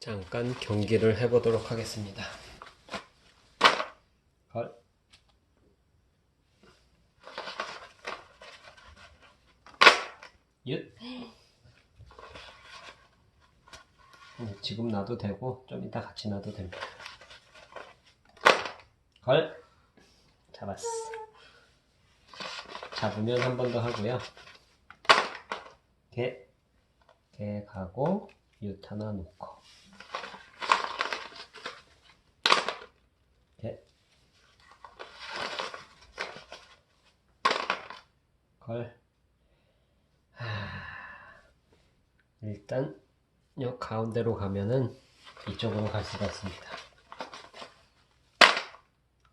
잠깐 경기를 해보도록 하겠습니다. 걸. 윷. 음, 지금 놔도 되고 좀 이따 같이 놔도 됩니다. 걸. 잡았어. 잡으면 한 번 더 하고요. 개. 개 가고 윷 하나 놓고. 개. 걸. 하... 일단 요 가운데로 가면은 이쪽으로 갈 수가 있습니다.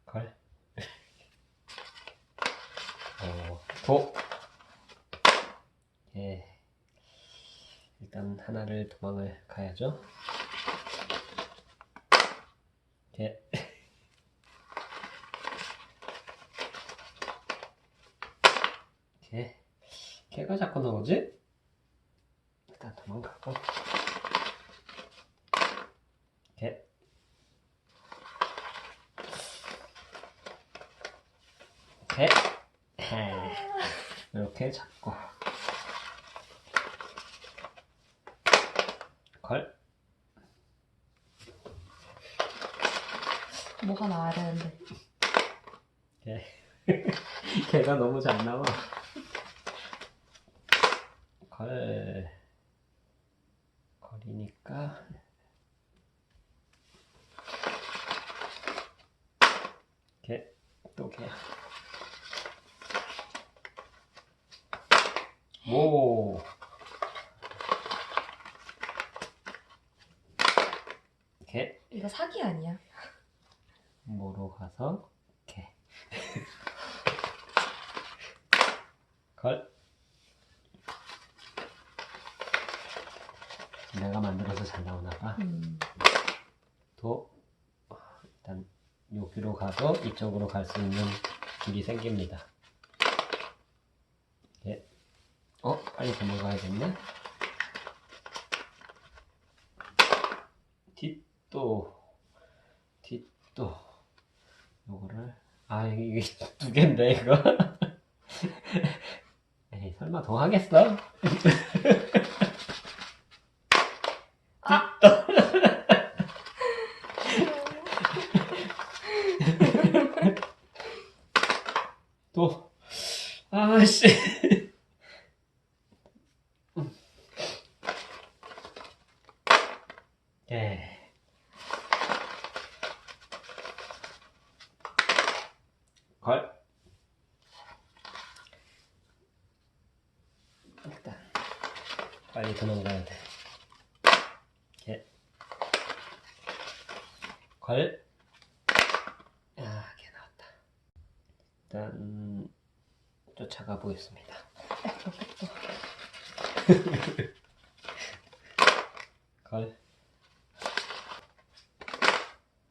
걸. 어, 도. 예. 일단 하나를 도망을 가야죠. 개. 개. 개가 자꾸 나오지? 일단 도망가고. 개. 개. 해. 이렇게 잡고. 걸. 뭐가 나와야 되는데. 개. 개가 너무 잘 나와. 걸. 걸 이니까. 개. 또 개. 모. 개. 이거 사기 아니야? 모로 가서 개. 걸. 내가 만들어서 잘 나오나 봐. 음. 도. 일단 여기로 가도 이쪽으로 갈 수 있는 길이 생깁니다. 예. 어? 빨리 도망가야겠네. 뒷도. 뒷도. 요거를. 아, 이게 두 개인데, 이거. 에이, 설마 더 하겠어? 아! 또. 아씨. 예. 걸. 일단 빨리 도망가야 돼. 개. 걸. 아, 개 나왔다. 일단 쫓아가 보겠습니다. 걸.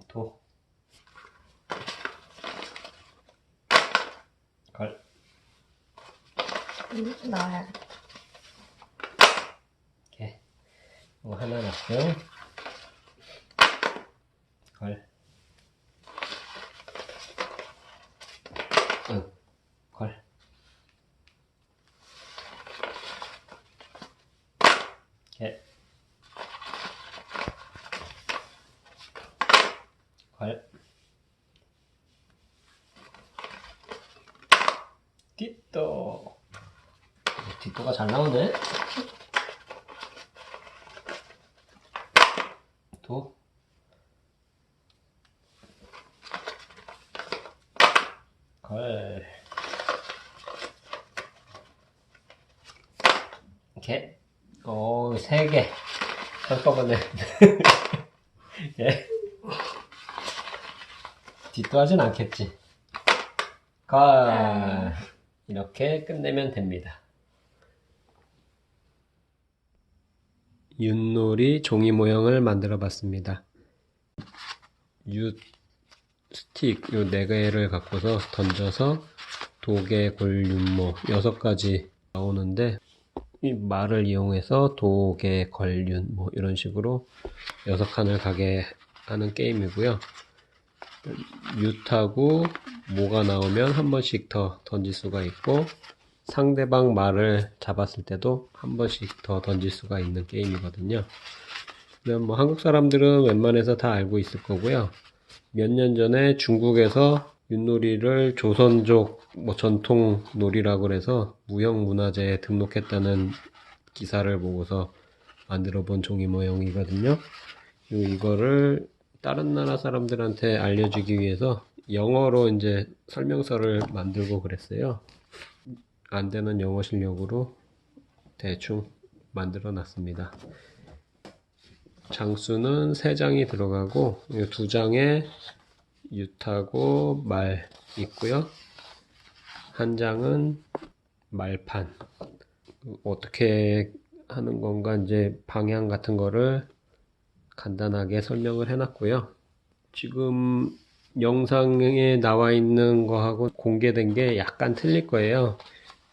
도. 걸. 이거 나와야 돼. 개. 이거 하나 넣고요. 걸. 응. 걸. 개. 걸. 뒷도. 뒷도가 잘 나오네. 도. 걸. 개. 오, 세 개. 한꺼번에. 예. 뒷도 하진 않겠지. 걸. 이렇게 끝내면 됩니다. 윷놀이 종이 모형을 만들어 봤습니다. 윷 스틱 요 네 개를 갖고서 던져서 도개, 골, 윷모 여섯 가지 나오는데 이 말을 이용해서 도개, 걸륜 뭐 이런 식으로 여섯 칸을 가게 하는 게임이고요. 윷하고 모가 나오면 한 번씩 더 던질 수가 있고 상대방 말을 잡았을 때도 한 번씩 더 던질 수가 있는 게임이거든요. 그냥 뭐 한국 사람들은 웬만해서 다 알고 있을 거고요. 몇 년 전에 중국에서 윷놀이를 조선족 뭐 전통 놀이라고 그래서 무형문화재에 등록했다는 기사를 보고서 만들어 본 종이 모형이거든요. 이거를 다른 나라 사람들한테 알려주기 위해서 영어로 이제 설명서를 만들고 그랬어요. 안 되는 영어 실력으로 대충 만들어 놨습니다. 장수는 3장이 들어가고 이 2장에 윷하고 말 있고요. 한 장은 말판. 어떻게 하는 건가 이제 방향 같은 거를 간단하게 설명을 해놨고요. 지금 영상에 나와 있는 거하고 공개된 게 약간 틀릴 거예요.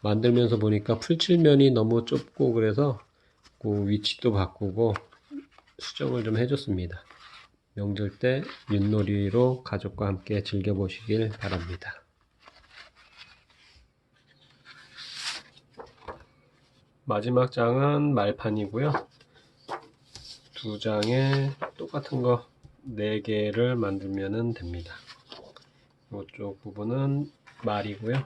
만들면서 보니까 풀칠면이 너무 좁고 그래서 그 위치도 바꾸고 수정을 좀 해줬습니다. 명절 때 윷놀이로 가족과 함께 즐겨보시길 바랍니다. 마지막 장은 말판이고요. 두 장에 똑같은 거 4개를 만들면 됩니다. 이쪽 부분은 말이고요.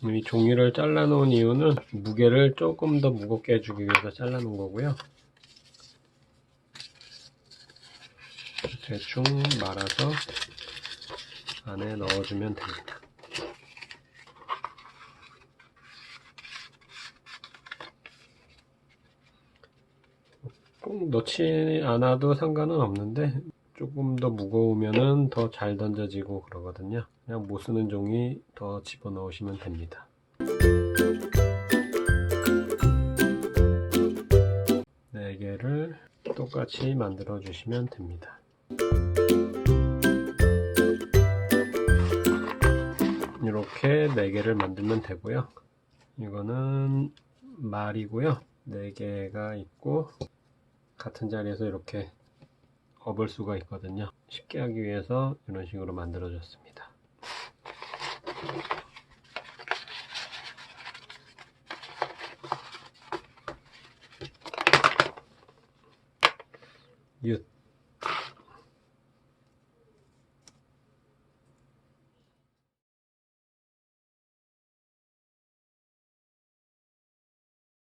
이 종이를 잘라 놓은 이유는 무게를 조금 더 무겁게 해주기 위해서 잘라 놓은 거고요. 대충 말아서 안에 넣어주면 됩니다. 꼭 넣지 않아도 상관은 없는데 조금 더 무거우면은 더 잘 던져지고 그러거든요. 그냥 못 쓰는 종이 더 집어넣으시면 됩니다. 네 개를 똑같이 만들어 주시면 됩니다. 이렇게 네 개를 만들면 되고요. 이거는 말이고요. 네 개가 있고 같은 자리에서 이렇게 업을 수가 있거든요. 쉽게 하기 위해서 이런 식으로 만들어 줬습니다. 윷